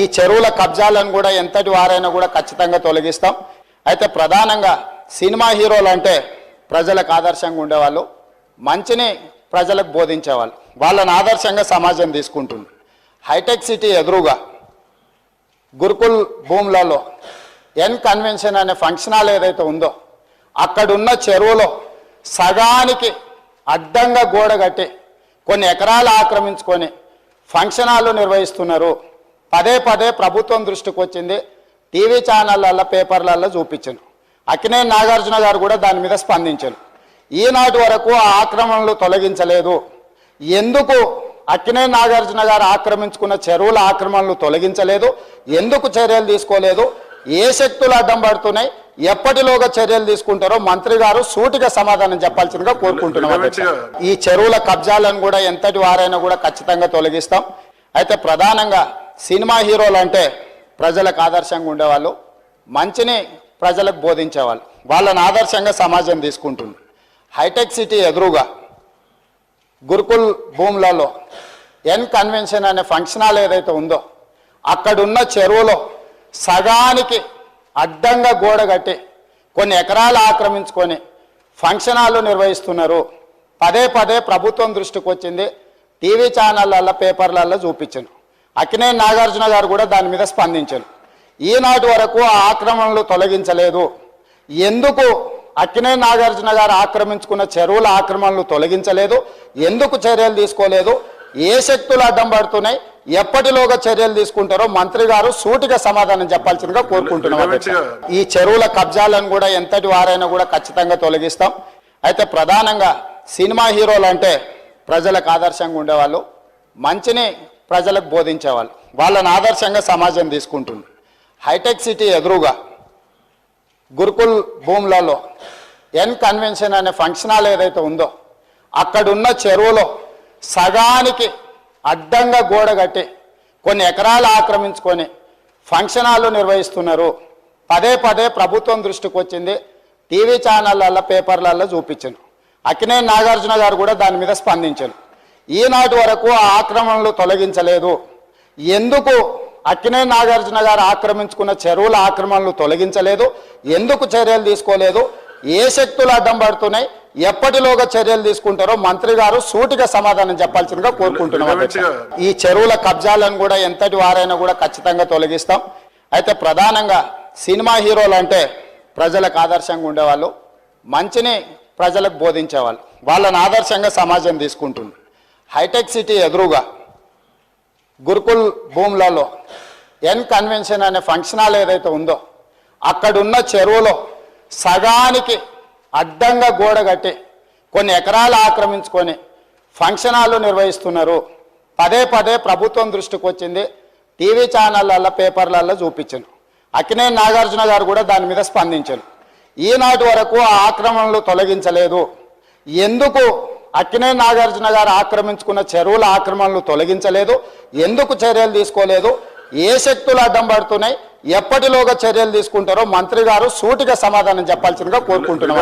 ఈ చెరువుల కబ్జాలను కూడా ఎంతటి వారైనా కూడా ఖచ్చితంగా తొలగిస్తాం. అయితే ప్రధానంగా సినిమా హీరోలు అంటే ప్రజలకు ఆదర్శంగా ఉండేవాళ్ళు మంచిని ప్రజలకు బోధించేవాళ్ళు. వాళ్ళని ఆదర్శంగా సమాజం తీసుకుంటుంది. హైటెక్ సిటీ ఎదురుగా గురుకుల్ భూములలో ఎన్ కన్వెన్షన్ అనే ఫంక్షన్ హాల్ ఏదైతే ఉందో అక్కడున్న చెరువులో సగానికి అడ్డంగా గోడ కట్టి కొన్ని ఎకరాలు ఆక్రమించుకొని ఫంక్షన్ హాల్ నిర్వహిస్తున్నారు. పదే పదే ప్రభుత్వం దృష్టికి వచ్చింది. టీవీ ఛానళ్ళల్లో పేపర్లలో చూపించాను. అక్కినే నాగార్జున గారు కూడా దాని మీద స్పందించారు ఈనాటి వరకు ఆ ఆక్రమణలు తొలగించలేదు. ఎందుకు అక్కినే నాగార్జున గారు ఆక్రమించుకున్న చెరువుల ఆక్రమణలు తొలగించలేదు? ఎందుకు చర్యలు తీసుకోలేదు? ఏ శక్తులు అడ్డం పడుతున్నాయి? ఎప్పటిలోగా చర్యలు తీసుకుంటారో మంత్రి గారు సూటిగా సమాధానం చెప్పాల్సిందిగా కోరుకుంటున్నాం. ఈ చెరువుల కబ్జాలను కూడా ఎంతటి వారైనా కూడా ఖచ్చితంగా తొలగిస్తాం. అయితే ప్రధానంగా సినిమా హీరోలు అంటే ప్రజలకు ఆదర్శంగా ఉండేవాళ్ళు మంచిని ప్రజలకు బోధించేవాళ్ళు. వాళ్ళని ఆదర్శంగా సమాజం తీసుకుంటుంది. హైటెక్ సిటీ ఎదురుగా గురుకుల్ భూములలో ఎన్ కన్వెన్షన్ అనే ఫంక్షన్ హాల్ ఏదైతే ఉందో అక్కడున్న చెరువులో సగానికి అడ్డంగా గోడ కట్టి కొన్ని ఎకరాలు ఆక్రమించుకొని ఫంక్షన్ హాల్ నిర్వహిస్తున్నారు. పదే పదే ప్రభుత్వం దృష్టికి వచ్చింది టీవీ ఛానళ్ళల్లో పేపర్లలో చూపించాను. అక్కినే నాగార్జున గారు కూడా దాని మీద స్పందించారు. ఈనాటి వరకు ఆ ఆక్రమణలు తొలగించలేదు. ఎందుకు అక్కినే నాగార్జున గారు ఆక్రమించుకున్న చెరువుల ఆక్రమణలు తొలగించలేదు? ఎందుకు చర్యలు తీసుకోలేదు? ఏ శక్తులు అడ్డం పడుతున్నాయి? ఎప్పటిలోగా చర్యలు తీసుకుంటారో మంత్రి గారు సూటిగా సమాధానం చెప్పాల్సిందిగా కోరుకుంటున్నాం. ఈ చెరువుల కబ్జాలను కూడా ఎంతటి వారైనా కూడా ఖచ్చితంగా తొలగిస్తాం. అయితే ప్రధానంగా సినిమా హీరోలు అంటే ప్రజలకు ఆదర్శంగా ఉండేవాళ్ళు. మంచిని ప్రజలకు బోధించేవాళ్ళు. వాళ్ళని ఆదర్శంగా సమాజం తీసుకుంటుంది హైటెక్ సిటీ ఎదురుగా గురుకుల్ భూములలో ఎన్ కన్వెన్షన్ అనే ఫంక్షన్ హాల్ ఏదైతే ఉందో అక్కడున్న చెరువులో సగానికి అడ్డంగా గోడ కట్టి కొన్ని ఎకరాలు ఆక్రమించుకొని ఫంక్షన్ హాల్ నిర్వహిస్తున్నారు. పదే పదే ప్రభుత్వం దృష్టికి వచ్చింది. టీవీ ఛానళ్ళల్లో పేపర్లలో చూపించాను. అక్కినే నాగార్జున గారు కూడా దాని మీద స్పందించారు ఈనాటి వరకు ఆ ఆక్రమణలు తొలగించలేదు. ఎందుకు అక్కినే నాగార్జున గారు ఆక్రమించుకున్న చెరువుల ఆక్రమణలు తొలగించలేదు? ఎందుకు చర్యలు తీసుకోలేదు? ఏ శక్తులు అడ్డం పడుతున్నాయి ఎప్పటిలోగా చర్యలు తీసుకుంటారో మంత్రి గారు సూటిగా సమాధానం చెప్పాల్సిందిగా కోరుకుంటున్నాం. ఈ చెరువుల కబ్జాలను కూడా ఎంతటి వారైనా కూడా ఖచ్చితంగా తొలగిస్తాం. అయితే ప్రధానంగా సినిమా హీరోలు అంటే ప్రజలకు ఆదర్శంగా ఉండేవాళ్ళు మంచిని ప్రజలకు బోధించేవాళ్ళు. వాళ్ళని ఆదర్శంగా సమాజం తీసుకుంటుంది. హైటెక్ సిటీ ఎదురుగా గురుకుల్ భూములలో ఎన్ కన్వెన్షన్ అనే ఫంక్షన్ హాల్ ఏదైతే ఉందో అక్కడున్న చెరువులో సగానికి అడ్డంగా గోడ కట్టి కొన్ని ఎకరాలు ఆక్రమించుకొని ఫంక్షన్ హాల్ నిర్వహిస్తున్నారు. పదే పదే ప్రభుత్వం దృష్టికి వచ్చింది. టీవీ ఛానళ్ళల్లో పేపర్లలో చూపించాను. అక్కినే నాగార్జున గారు కూడా దాని మీద స్పందించారు ఈనాటి వరకు ఆ ఆక్రమణలు తొలగించలేదు. ఎందుకు అక్కినే నాగార్జున గారు ఆక్రమించుకున్న చెరువుల ఆక్రమణలు తొలగించలేదు. ఎందుకు చర్యలు తీసుకోలేదు? ఏ శక్తులు అడ్డం పడుతున్నాయి? ఎప్పటిలోగా చర్యలు తీసుకుంటారో మంత్రి గారు సూటిగా సమాధానం చెప్పాల్సిందిగా కోరుకుంటున్నాం.